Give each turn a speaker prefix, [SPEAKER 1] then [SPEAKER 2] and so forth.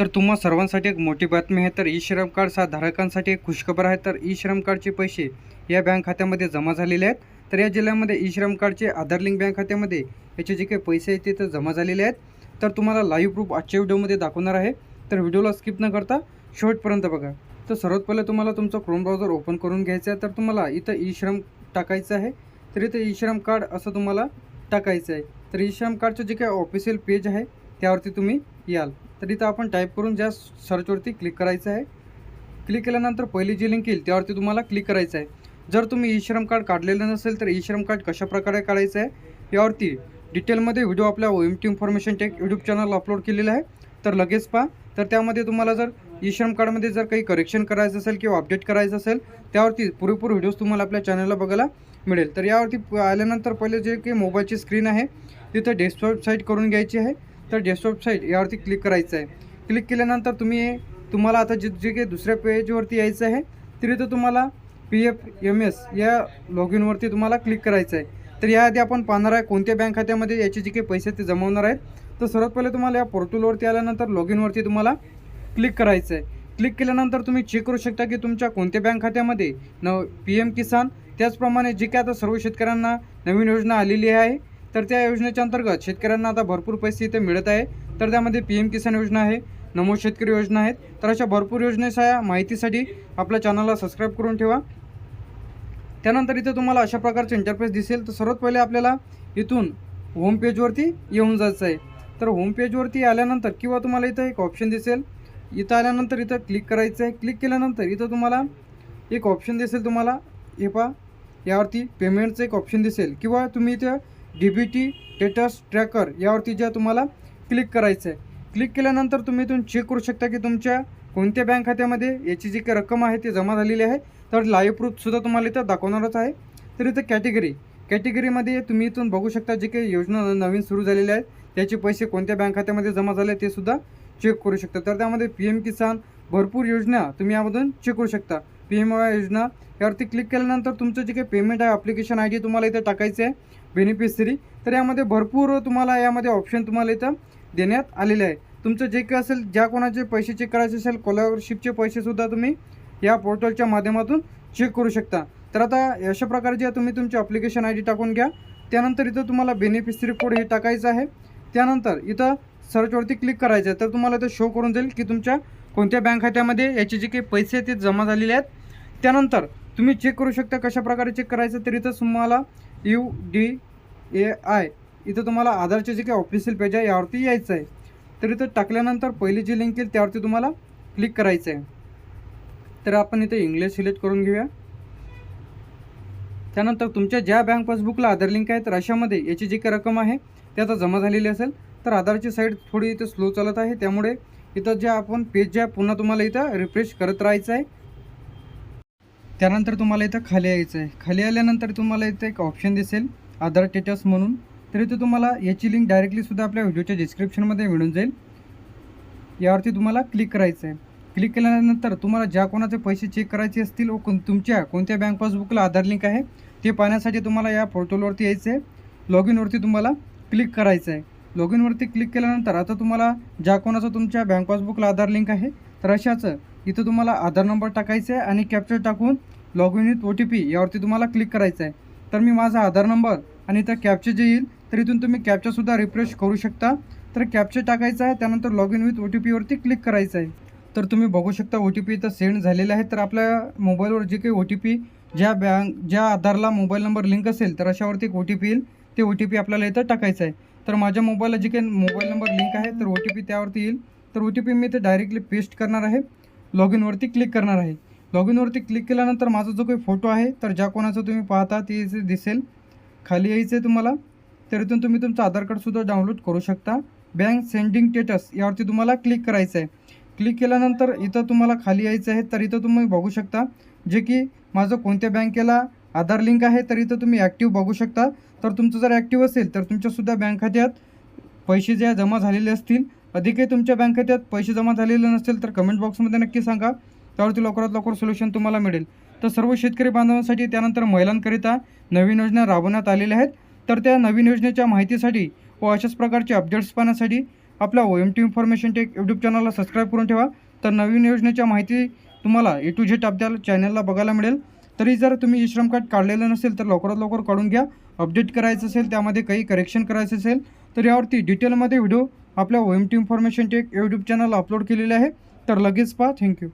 [SPEAKER 1] तर तुम्हा सर्वांसाठी एक मोठी बातमी आहे. तर ई श्रम कार्ड सा धारकांसाठी एक खुशखबर आहे. तर ई श्रम कार्डचे पैसे या बँक खात्यामध्ये जमा झालेले आहेत. तर या जिल्ह्यामध्ये ई श्रम कार्डचे आधार लिंक बँक खात्यामध्ये याचे जे काही पैसे आहेत ते तर जमा झालेले आहेत. तर तुम्हाला लाईव्ह प्रूफ आजच्या व्हिडिओमध्ये दाखवणार आहे. तर व्हिडिओला स्किप न करता शेवटपर्यंत बघा. तर सर्वात पहिले तुम्हाला तुमचं क्रोम ब्राउझर ओपन करून घ्यायचं आहे. तर तुम्हाला इथं ई श्रम टाकायचं आहे. तर इथं ई श्रम कार्ड असं तुम्हाला टाकायचं आहे. तर ई श्रम कार्डचं जे काही ऑफिशियल पेज आहे त्यावरती तुम्ही याल. तर इथं आपण टाईप करून ज्या सर्चवरती क्लिक करायचं आहे क्लिक केल्यानंतर पहिली जी लिंक येईल त्यावरती तुम्हाला क्लिक करायचं आहे. जर तुम्ही ई श्रम कार्ड काढलेलं नसेल तर ई श्रम कार्ड कशाप्रकारे काढायचं आहे यावरती डिटेलमध्ये व्हिडिओ आपल्या O M T information tech YouTube channel upload केलेलं आहे. तर लगेच पहा. तर त्यामध्ये तुम्हाला जर ई श्रम कार्डमध्ये जर काही करेक्शन करायचं असेल किंवा अपडेट करायचं असेल त्यावरती पुरेपूर व्हिडिओज तुम्हाला आपल्या चॅनलला बघायला मिळेल. तर यावरती आल्यानंतर पहिले जे काही मोबाईलची स्क्रीन आहे तिथं डेस्कटॉप साईट करून घ्यायची आहे. तर डेस्कटॉप साईट यावरती क्लिक करायचं आहे क्लिक केल्यानंतर तुम्ही तुम्हाला आता जे जे काही दुसऱ्या पेजवरती यायचं आहे तिथे तुम्हाला पी एफ एम एस या लॉग इनवरती तुम्हाला क्लिक करायचं आहे तर याआधी आपण पाहणार आहे कोणत्या बँक खात्यामध्ये याचे जे काही पैसे ते जमवणार आहेत. तर सर्वात पहिले तुम्हाला या पोर्टलवरती आल्यानंतर लॉग इनवरती तुम्हाला क्लिक करायचं आहे क्लिक केल्यानंतर तुम्ही चेक करू शकता की तुमच्या कोणत्या बँक खात्यामध्ये न पी एम किसान त्याचप्रमाणे जे काय आता सर्व शेतकऱ्यांना नवीन योजना आलेली आहे तर त्या योजनेच्या अंतर्गत शेतकऱ्यांना आता भरपूर पैसे इथे मिळत आहे. तर त्यामध्ये पी एम किसान योजना आहे नमो शेतकरी योजना आहेत. तर अशा भरपूर योजनेच्या माहितीसाठी आपल्या चॅनलला सबस्क्राईब करून ठेवा. त्यानंतर इथे तुम्हाला अशा प्रकारचे इंटरफेस दिसेल. तर सर्वात पहिले आपल्याला इथून होम पेजवरती येऊन जायचं आहे. तर होम पेजवरती आल्यानंतर किंवा तुम्हाला इथं एक ऑप्शन दिसेल. इथं आल्यानंतर इथं क्लिक करायचं आहे. क्लिक केल्यानंतर इथं तुम्हाला एक ऑप्शन दिसेल तुम्हाला. हे पहा यावरती पेमेंटचं एक ऑप्शन दिसेल. किंवा तुम्ही इथं D B T status tracker यावरती ज्या तुम्हाला क्लिक करायचं आहे क्लिक केल्यानंतर तुम्ही इथून चेक करू शकता की तुमच्या कोणत्या बँक खात्यामध्ये याची जी काही रक्कम आहे ती जमा झालेली आहे. तर लाईव्ह प्रूफसुद्धा तुम्हाला इथं दाखवणारच आहे. तर इथं कॅटेगरी कॅटेगरीमध्ये तुम्ही इथून बघू शकता जे काही योजना न- नवीन सुरू झालेल्या आहेत. त्याचे पैसे कोणत्या बँक खात्यामध्ये जमा झाले ते सुद्धा चेक करू शकता. तर त्यामध्ये पी एम किसान भरपूर योजना तुम्ही यामधून चेक करू शकता. पी एम योजना यावरती क्लिक केल्यानंतर तुमचं जे काही पेमेंट आहे अप्लिकेशन आय डी तुम्हाला इथं टाकायचं आहे बेनिफिशरी तर. यामध्ये भरपूर तुम्हाला यामध्ये ऑप्शन तुम्हाला इथं देण्यात आलेले आहे. तुमचं जे काही असेल ज्या कोणाचे पैसे चेक करायचे असेल स्कॉलरशिपचे पैसेसुद्धा तुम्ही या पोर्टलच्या माध्यमातून चेक करू शकता. तर आता अशा प्रकारे जे तुम्ही तुमची अप्लिकेशन आय डी टाकून घ्या. त्यानंतर इथं तुम्हाला बेनिफिशरी कोड हे टाकायचं आहे. त्यानंतर इथं सर्चवरती क्लिक करायचं आहे. तर तुम्हाला इथं शो करून जाईल की तुमच्या कोणत्या बँक खात्यामध्ये याचे जे काही पैसे आहेत ते जमा झालेले आहेत. त्यानंतर तुम्ही चेक करू शकता कशा प्रकारे चेक करायचं तर इथं तुम्हाला यू डी ए आय. इथं तुम्हाला आधारचे जे काही ऑफिशियल पेज आहे यावरती यायचं आहे. तर इथं टाकल्यानंतर पहिली जी लिंक येईल त्यावरती तुम्हाला क्लिक करायचं आहे. तर आपण इथे इंग्लिश सिलेक्ट करून घेऊया. त्यानंतर तुमच्या ज्या बँक पासबुकला आधार लिंक आहे तर अशामध्ये याची जी काही रक्कम आहे ती आता जमा झालेली असेल. तर आधारची साईड थोडी इथं स्लो चालत आहे. त्यामुळे इथं जे आपण पेज जे आहे पुन्हा तुम्हाला इथं रिफ्रेश करत राहायचं आहे. त्यानंतर तुम्हाला इथं खाली यायचं आहे. खाली आल्यानंतर तुम्हाला इथं एक ऑप्शन दिसेल आधार स्टेटस म्हणून. तर इथं तुम्हाला याची लिंक डायरेक्टलीसुद्धा आपल्या व्हिडिओच्या डिस्क्रिप्शनमध्ये मिळून जाईल. यावरती तुम्हाला क्लिक करायचं आहे क्लिक केल्यानंतर तुम्हाला ज्या कोणाचे पैसे चेक करायचे असतील व कोण तुमच्या कोणत्या बँक पासबुकला आधार लिंक आहे ते पाहण्यासाठी तुम्हाला या पोर्टलवरती यायचं आहे. लॉग इनवरती तुम्हाला क्लिक करायचं आहे लॉग इनवरती क्लिक केल्यानंतर आता तुम्हाला ज्या कोणाचं तुमच्या बँक पासबुकला आधार लिंक आहे तर अशाचं इथं तुम्हाला आधार नंबर टाकायचा आहे आणि कॅप्चर टाकून log in with O T P यावरती तुम्हाला क्लिक करायचं आहे. तर मी माझा आधार नंबर आणि इथं कॅप्चर जे येईल तर इथून तुम्ही कॅप्चरसुद्धा रिफ्रेश करू शकता. तर कॅप्चर टाकायचं आहे त्यानंतर log in with O T पीवरती click करायचं आहे. तर तुम्ही बघू शकता ओ टी पी इथं सेंड झालेलं आहे. तर आपल्या मोबाईलवर जे काही ओ टी पी ज्या बँक ज्या आधारला मोबाईल नंबर लिंक असेल तर अशावरती एक ओ टी पी येईल. ते ओ टी पी आपल्याला इथं टाकायचं आहे. तर माझ्या मोबाईलला जे काही मोबाईल नंबर लिंक आहे तर ओ टी पी त्यावरती येईल. तर ओ टी पी मी इथे डायरेक्टली पेस्ट करणार आहे. लॉग इनवरती क्लिक करणार आहे. लॉग इनवरती क्लिक केल्यानंतर माझा जो काही फोटो आहे तर ज्या कोणाचा तुम्ही पाहता ते इथे दिसेल. खाली यायचं आहे तुम्हाला तरीतून तुम्ही तुमचं आधार कार्डसुद्धा डाउनलोड करू शकता. बँक सेंडिंग स्टेटस यावरती तुम्हाला क्लिक करायचं आहे क्लिक केल्यानंतर इथं तुम्हाला खाली यायचं आहे तर इथं तुम्ही बघू शकता. जे की माझं कोणत्या बँकेला आधार लिंक आहे तर इथं तुम्ही ॲक्टिव्ह बघू शकता. तर तुमचं जर ॲक्टिव्ह असेल तर तुमच्यासुद्धा बँक खात्यात पैसे जे जमा झालेले असतील. अधिकही तुमच्या बँक खात्यात पैसे जमा झालेले नसतील तर कमेंट बॉक्समध्ये नक्की सांगा. त्यावरती लवकरात लवकर सोल्युशन तुम्हाला मिळेल. तर सर्व शेतकरी बांधवांसाठी त्यानंतर महिलांकरिता नवीन योजना राबवण्यात आलेल्या आहेत. तर त्या नवीन योजनेच्या माहितीसाठी व अशाच प्रकारचे अपडेट्स पाहण्यासाठी आपल्या O M T information tech YouTube चॅनलला सबस्क्राईब करून ठेवा. तर नवीन योजनेच्या माहिती तुम्हाला ए टू झेड आपल्या चॅनलला बघायला मिळेल. तरी जर तुम्ही ई श्रम कार्ड काढलेलं नसेल तर लवकरात लवकर काढून घ्या. अपडेट करायचं असेल त्यामध्ये काही करेक्शन करायचं असेल तर यावरती डिटेलमध्ये व्हिडिओ आपल्या O M T information tech YouTube channel upload केलेले आहे. तर लगेच पहा. थँक्यू